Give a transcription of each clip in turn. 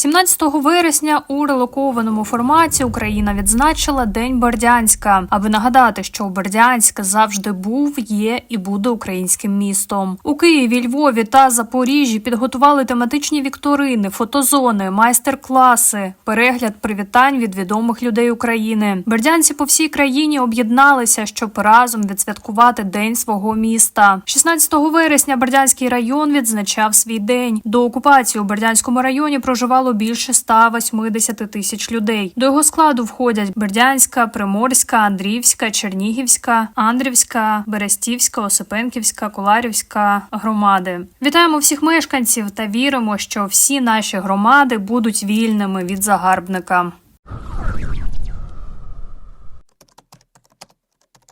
17 вересня у релокованому форматі Україна відзначила День Бердянська, аби нагадати, що Бердянськ завжди був, є і буде українським містом. У Києві, Львові та Запоріжжі підготували тематичні вікторини, фотозони, майстер-класи, перегляд привітань від відомих людей України. Бердянці по всій країні об'єдналися, щоб разом відсвяткувати день свого міста. 16 вересня Бердянський район відзначав свій день. До окупації у Бердянському районі проживало більше 180 тисяч людей. До його складу входять Бердянська, Приморська, Андріївська, Чернігівська, Андрівська, Берестівська, Осипенківська, Куларівська громади. Вітаємо всіх мешканців та віримо, що всі наші громади будуть вільними від загарбника.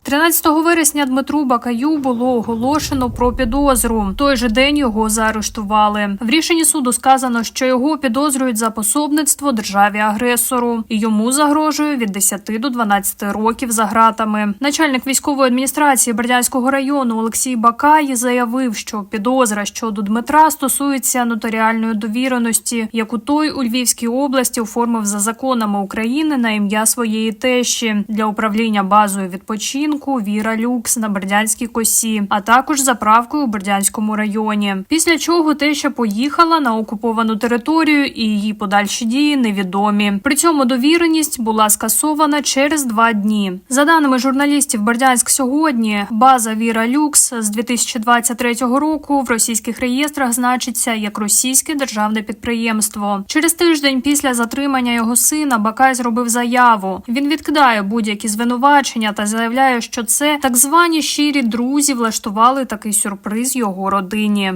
13 вересня Дмитру Бакаю було оголошено про підозру. Той же день його заарештували. В рішенні суду сказано, що його підозрюють за пособництво державі агресору. І Йому загрожує від 10 до 12 років за ґратами. Начальник військової адміністрації Бердянського району Олексій Бакай заявив, що підозра щодо Дмитра стосується нотаріальної довіреності, яку той у Львівській області оформив за законами України на ім'я своєї тещі для управління базою відпочинку Віра Люкс на Бердянській косі, а також заправкою у Бердянському районі. Після чого теща поїхала на окуповану територію, і її подальші дії невідомі. При цьому довіреність була скасована через два дні. За даними журналістів, Бердянськ сьогодні база Віра Люкс з 2023 року в російських реєстрах значиться як російське державне підприємство. Через тиждень після затримання його сина Бакай зробив заяву. Він відкидає будь-які звинувачення та заявляє, що це так звані щирі друзі влаштували такий сюрприз його родині.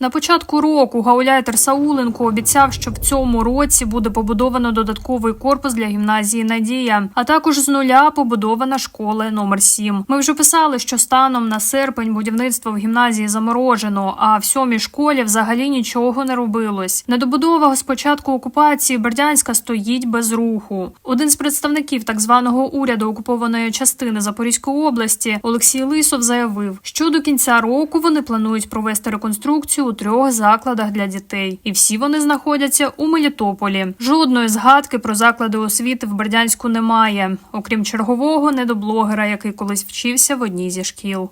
На початку року гауляйтер Сауленко обіцяв, що в цьому році буде побудовано додатковий корпус для гімназії Надія, а також з нуля побудована школа номер 7 Ми вже писали, що станом на серпень будівництво в гімназії заморожено, а в сьомій школі взагалі нічого не робилось. Недобудова з початку окупації Бердянська стоїть без руху. Один з представників так званого уряду окупованої частини Запорізької області Олексій Лисов заявив, що до кінця року вони планують провести реконструкцію у трьох закладах для дітей, і всі вони знаходяться у Мелітополі. Жодної згадки про заклади освіти в Бердянську немає, окрім чергового недоблогера, який колись вчився в одній зі шкіл.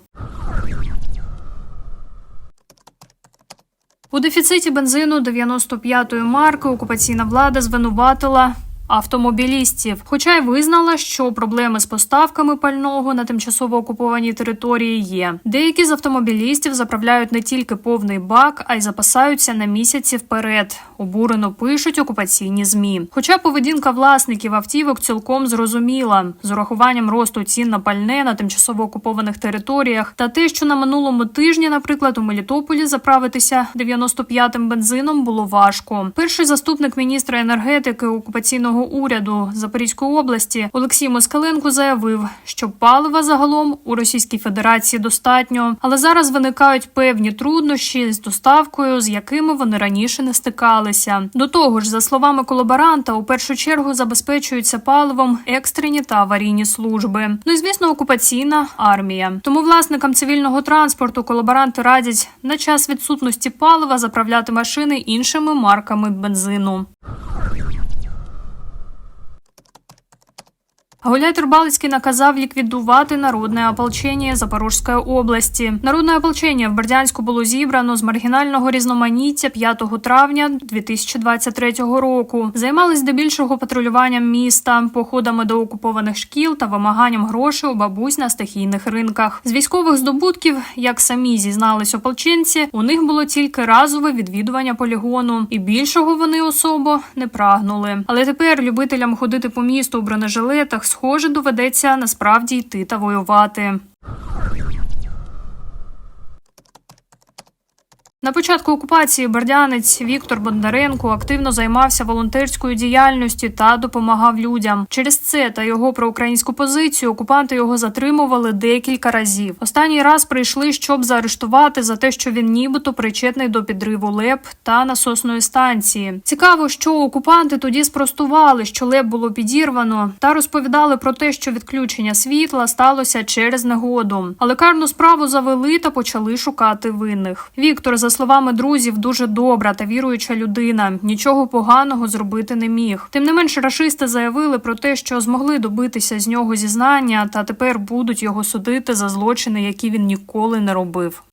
У дефіциті бензину 95-ї марки окупаційна влада звинуватила. Автомобілістів, хоча й визнала, що проблеми з поставками пального на тимчасово окупованій території є. Деякі з автомобілістів заправляють не тільки повний бак, а й запасаються на місяці вперед. Обурено пишуть окупаційні змі. Хоча поведінка власників автівок цілком зрозуміла з урахуванням росту цін на пальне на тимчасово окупованих територіях, та те, що на минулому тижні, наприклад, у Мелітополі заправитися 95-м бензином було важко. Перший заступник міністра енергетики окупаційного уряду Запорізької області Олексій Москаленко заявив, що палива загалом у Російській Федерації достатньо, але зараз виникають певні труднощі з доставкою, з якими вони раніше не стикалися. До того ж, за словами колаборанта, у першу чергу забезпечуються паливом екстрені та аварійні служби. Ну і звісно, окупаційна армія. Тому власникам цивільного транспорту колаборанти радять на час відсутності палива заправляти машини іншими марками бензину. Гауляйтер Балицький наказав ліквідувати народне ополчення Запорізької області. Народне ополчення в Бердянську було зібрано з маргінального різноманіття 5 травня 2023 року. Займались здебільшого патрулюванням міста, походами до окупованих шкіл та вимаганням грошей у бабусь на стихійних ринках. З військових здобутків, як самі зізнались ополченці, у них було тільки разове відвідування полігону, і більшого вони особо не прагнули. Але тепер любителям ходити по місту у бронежилетах схоже, доведеться насправді йти та воювати. На початку окупації бердянець Віктор Бондаренко активно займався волонтерською діяльністю та допомагав людям. Через це та його проукраїнську позицію окупанти його затримували декілька разів. Останній раз прийшли, щоб заарештувати за те, що він нібито причетний до підриву ЛЕП та насосної станції. Цікаво, що окупанти тоді спростували, що ЛЕП було підірвано, та розповідали про те, що відключення світла сталося через негоду. Але карну справу завели та почали шукати винних. Віктор, за словами друзів, дуже добра та віруюча людина. Нічого поганого зробити не міг. Тим не менш, рашисти заявили про те, що змогли добитися з нього зізнання, та тепер будуть його судити за злочини, які він ніколи не робив.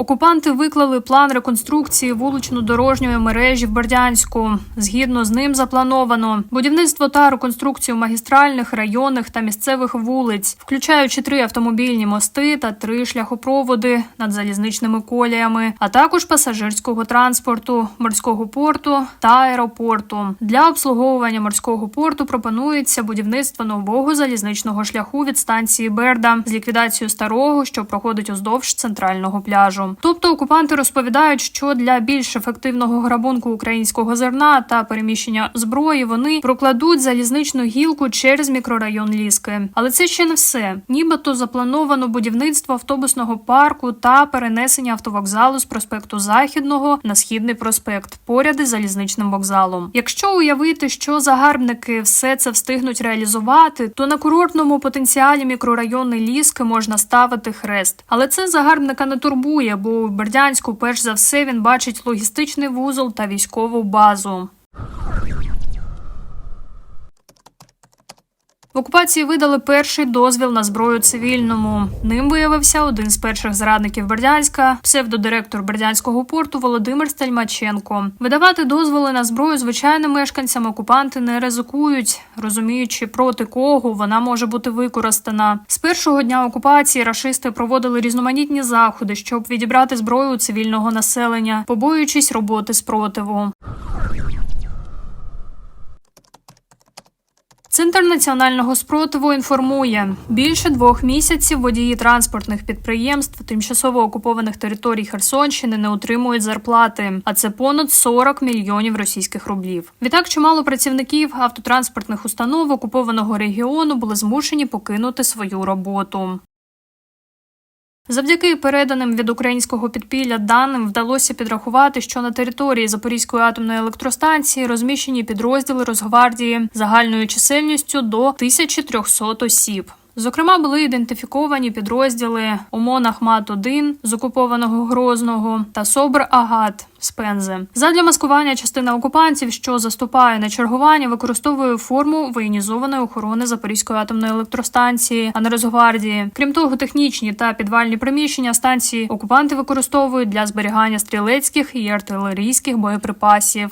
Окупанти виклали план реконструкції вулично-дорожньої мережі в Бердянську. Згідно з ним заплановано будівництво та реконструкцію магістральних, районних та місцевих вулиць, включаючи три автомобільні мости та три шляхопроводи над залізничними коліями, а також пасажирського транспорту, морського порту та аеропорту. Для обслуговування морського порту пропонується будівництво нового залізничного шляху від станції Берда з ліквідацією старого, що проходить уздовж центрального пляжу. Тобто окупанти розповідають, що для більш ефективного грабунку українського зерна та переміщення зброї вони прокладуть залізничну гілку через мікрорайон Ліски. Але це ще не все. Нібито заплановано будівництво автобусного парку та перенесення автовокзалу з проспекту Західного на східний проспект поряд із залізничним вокзалом. Якщо уявити, що загарбники все це встигнуть реалізувати, то на курортному потенціалі мікрорайони Ліски можна ставити хрест. Але це загарбника не турбує, бо у Бердянську, перш за все, він бачить логістичний вузол та військову базу. В окупації видали перший дозвіл на зброю цивільному. Ним виявився один з перших зрадників Бердянська, псевдодиректор Бердянського порту Володимир Стельмаченко. Видавати дозволи на зброю звичайним мешканцям окупанти не ризикують, розуміючи проти кого вона може бути використана. З першого дня окупації рашисти проводили різноманітні заходи, щоб відібрати зброю у цивільного населення, побоюючись роботи спротиву. Центр національного спротиву інформує більше двох місяців водії транспортних підприємств тимчасово окупованих територій Херсонщини не отримують зарплати, а це понад 40 мільйонів російських рублів. Відтак, чимало працівників автотранспортних установ окупованого регіону були змушені покинути свою роботу. Завдяки переданим від українського підпілля даним вдалося підрахувати, що на території Запорізької атомної електростанції розміщені підрозділи Росгвардії загальною чисельністю до 1300 осіб. Зокрема, були ідентифіковані підрозділи ОМОН Ахмат 1 з окупованого Грозного та СОБР Агат з Пензи. Задля маскування частина окупантів, що заступає на чергування, використовує форму воєнізованої охорони Запорізької атомної електростанції, а не. Крім того, технічні та підвальні приміщення станції окупанти використовують для зберігання стрілецьких і артилерійських боєприпасів.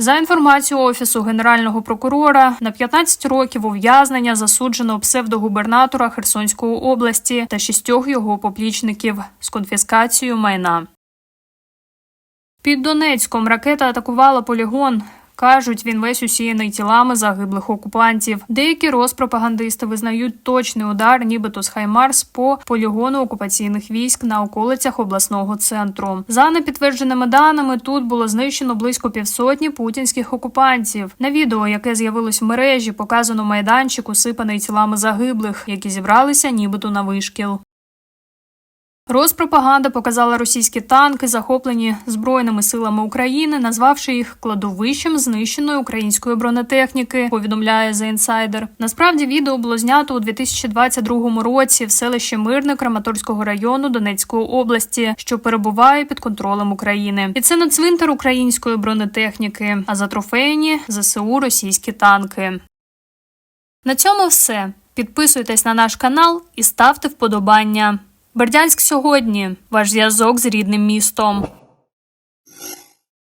За інформацією офісу генерального прокурора, на 15 років ув'язнення засуджено псевдогубернатора Херсонської області та шістьох його поплічників з конфіскацією майна. Під Донецьком ракета атакувала полігон. Кажуть, він весь усіяний тілами загиблих окупантів. Деякі розпропагандисти визнають точний удар, нібито з Хаймарс по полігону окупаційних військ на околицях обласного центру. За непідтвердженими даними, тут було знищено близько півсотні путінських окупантів. На відео, яке з'явилось в мережі, показано майданчик, усипаний тілами загиблих, які зібралися, нібито на вишкіл. Розпропаганда показала російські танки, захоплені збройними силами України, назвавши їх кладовищем знищеної української бронетехніки. Повідомляє The Insider. Насправді відео було знято у 2022 році в селищі Мирне Краматорського району Донецької області, що перебуває під контролем України. І це не цвинтар української бронетехніки, а затрофейні ЗСУ російські танки. На цьому все. Підписуйтесь на наш канал і ставте вподобання. Бердянськ сьогодні ваш зв'язок з рідним містом.